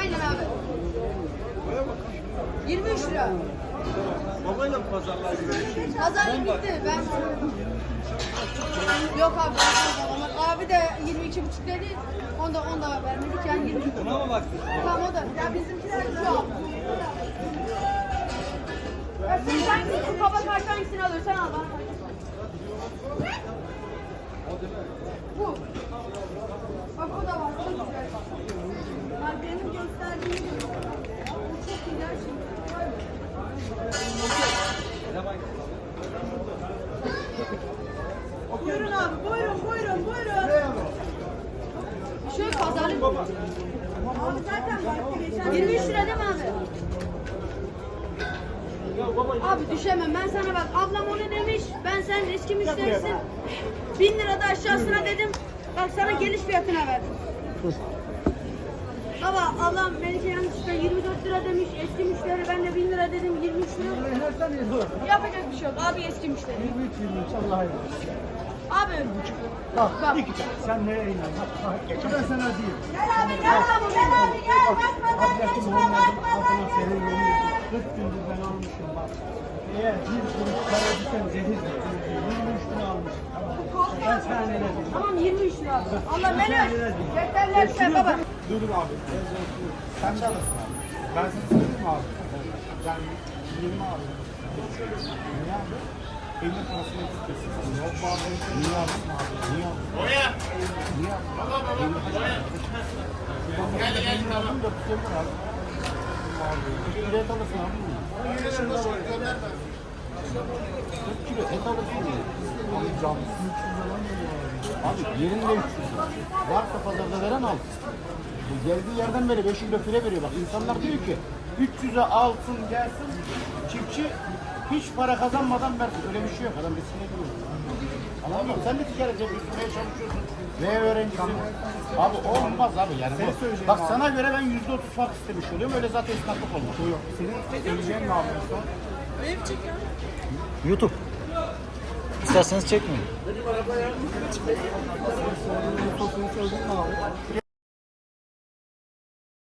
Aynen abi. 23 lira. Babayla mı pazarlar gibi? Pazarlık bitti. Ben Yok abi. ben. Abi de 22 buçuk dedi. Onda onda vermedik yani 22. Buna mı baktın? Tamam o da. Ya bizimkiler an. Ya sen hangisini kaba karşı hangisini alıyorsan al bana. Bu. Bak o da var. O da güzel. Bak benim gösterdiğim gibi. Bu çok güzel şey. Buyurun abi, buyurun, buyurun, buyurun. Şöyle pazarlık. Abi zaten baktı geçen 23 lira değil mi abi? Abi düşemem ben sana bak ablam onu demiş ben sen eski müşterisin 1000 lira da aşağısına dedim bak sana geliş fiyatına verdim. Baba ablam Melike yanlışlıkla 24 lira demiş eski müşteri ben de 1000 lira dedim 23 lira. Yapacak bir şey yok abi eski müşteri. 23 23 Allah'a emanet. Abi Bak, Bak. iki tane. Sen neye inan? Bak, bak, ben sana diyeyim. Gel abi, gel abi, gel abi, gel. Bakmadan geçme, bakmadan geçme. senin yolunu 40 gündür ben almışım bak. Eğer bir kuruş para düşen zehir de. 23 lira almışım. Tamam. Dedim? tamam 23 lira. Allah Ben melek sana ne dedim? defterlerse baba. Dur abi. Sen çalırsın abi. Ben sana söyleyeyim mi abi? Ben 20 abi. Niye abi? Elin parasını istiyorsun. Yok abi. Niye abi? Niye abi? Niye abi? Gel gel tamam. Da tutuyorlar abi. Abi. Kilo et alırsın abi. 40 kilo et alırsın. Abi canlısını 300 lira mı ya? Abi yerinde 300 lira. Varsa pazarda veren al. Bu Geldiği yerden beri 5 kilo file veriyor. Bak insanlar diyor ki 300'e alsın gelsin. Çiftçi hiç para kazanmadan versin. Öyle bir şey yok. Adam riskine giriyor. Anladın mı? Sen de ticaret yapıyorsun, ne çalışıyorsun. Ne öğrencisin? Abi olmaz abi yani bu. Bak sana göre ben yüzde otuz fark istemiş oluyorum. Öyle zaten esnaflık olmaz. Yok. Senin söyleyeceğin ne yapıyorsun? YouTube. İsterseniz çekmeyin. Sosunu söyledin mi abi?